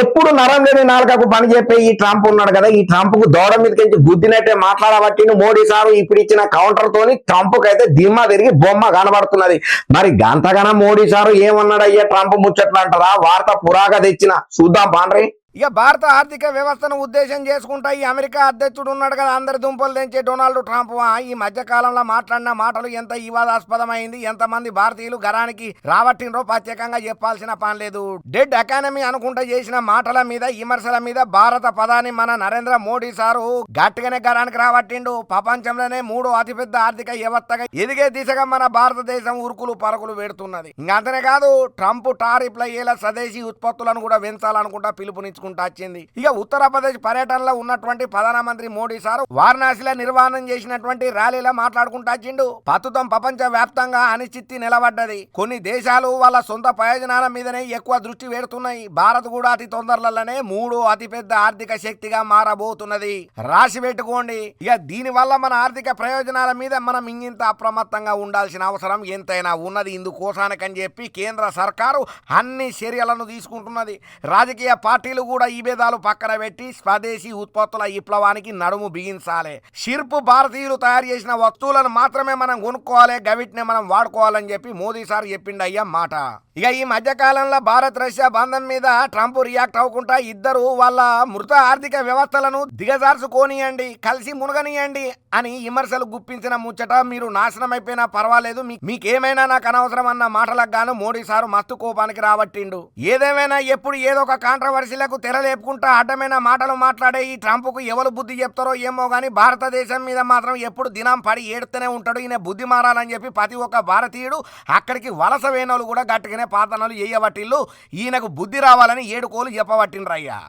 ఎప్పుడు నరం లేని నాలుకకు పని చెప్పే ఈ ట్రంప్ ఉన్నాడు కదా ఈ ట్రంప్కు దౌడ మీదకి గుద్దినట్టే మాట్లాడబట్టి మోడీ సారు ఇప్పుడు ఇచ్చిన కౌంటర్ తోని ట్రంప్ అయితే దిమ్మ తిరిగి బొమ్మ కనబడుతున్నది. మరి గంతగన మోడీ సారు ఏమన్నాడు అయ్యా ట్రంప్ ముచ్చట్లు అంటారా వార్త పురాగా తెచ్చిన. చూద్దాం పాండ్రీ. ఇక భారత ఆర్థిక వ్యవస్థను ఉద్దేశం చేసుకుంటా ఈ అమెరికా అధ్యక్షుడు ఉన్నాడు కదా అందరి దుంపలు తెంచే డొనాల్డ్ ట్రంప్. ఈ మధ్య కాలంలో మాట్లాడిన మాటలు ఎంత వివాదాస్పదమైంది ఎంతమంది భారతీయులు గరానికి రావట్టినరో ప్రత్యేకంగా చెప్పాల్సిన పని లేదు. డెడ్ ఎకానమీ అనుకుంటా చేసిన మాటల మీద విమర్శల మీద భారత పదాన్ని మన నరేంద్ర మోడీ సారు గట్టిగానే గరానికి రావట్టిండు ప్రపంచంలోనే మూడో అతిపెద్ద ఆర్థిక వ్యవస్థగా ఎదిగే దిశగా మన భారతదేశం ఉరుకులు పరుగులు పెడుతున్నది. ఇంకా అంతనే కాదు ట్రంప్ టారిఫ్ల ఏల స్వదేశీ ఉత్పత్తులను కూడా పెంచాలనుకుంటా పిలుపునిచ్చుకుంటా వచ్చింది. ఇక ఉత్తరప్రదేశ్ పర్యటనలో ఉన్నటువంటి ప్రధానమంత్రి మోడీ సార్ వారణాసిలో నిర్వహణం చేసినటువంటి ర్యాలీలో మాట్లాడుకుంటా వచ్చిండు. ప్రస్తుతం ప్రపంచ వ్యాప్తంగా అనిశ్చితి నిలబడ్డది. కొన్ని దేశాలు వాళ్ళ సొంత ప్రయోజనాల మీదనే ఎక్కువ దృష్టి పెడుతున్నాయి. భారత్ కూడా అతి తొందరలనే మూడు అతిపెద్ద ఆర్థిక శక్తిగా మారబోతున్నది. రాసి పెట్టుకోండి. ఇక దీని వల్ల మన ఆర్థిక ప్రయోజనాల మీద మనం ఇంగింత అప్రమత్తంగా ఉండాల్సిన అవసరం ఎంతైనా ఉన్నది. ఇందుకోసానికని చెప్పి కేంద్ర సర్కారు అన్ని చర్యలను తీసుకుంటున్నది. రాజకీయ పార్టీలు కూడా ఈ భేదాలు పక్కన పెట్టి స్వదేశీ ఉత్పత్తుల విప్లవానికి నడుము బిగించాలి. షిర్పు భారతీయులు తయారు చేసిన వస్తువులను మాత్రమే మనం కొనుక్కోవాలి గవిటిని మనం వాడుకోవాలని చెప్పి మోదీ సార్ చెప్పిండు అయ్యా మాట. ఇక ఈ మధ్య కాలంలో భారత్ రష్యా బంధం మీద ట్రంప్ రియాక్ట్ అవ్వకుండా ఇద్దరు వాళ్ళ మృత ఆర్థిక వ్యవస్థలను దిగజార్చుకోనియండి కలిసి మునగనియండి అని విమర్శలు గుప్పించిన ముచ్చట మీరు నాశనం అయిపోయినా పర్వాలేదు మీకేమైనా నాకు అనవసరం అన్న మాటలకు గాను మోడీ సారు మస్తు కోపానికి రాబట్టిండు. ఏదేమైనా ఎప్పుడు ఏదో ఒక కాంట్రవర్సీలకు తెరలేపుకుంటా అడ్డమైన మాటలు మాట్లాడే ఈ ట్రంప్కు ఎవరు బుద్ధి చెప్తారో ఏమో కానీ భారతదేశం మీద మాత్రం ఎప్పుడు దినం పడి ఏడుతూనే ఉంటాడు. ఈయన బుద్ధి మారాలని చెప్పి ప్రతి ఒక్క భారతీయుడు అక్కడికి వలస వేనోళ్ళు కూడా గట్టుకునే పాతనలు చేయబట్టిల్లు ఈయనకు బుద్ధి రావాలని ఏడుకోలు చెప్పబట్టినరయ్యా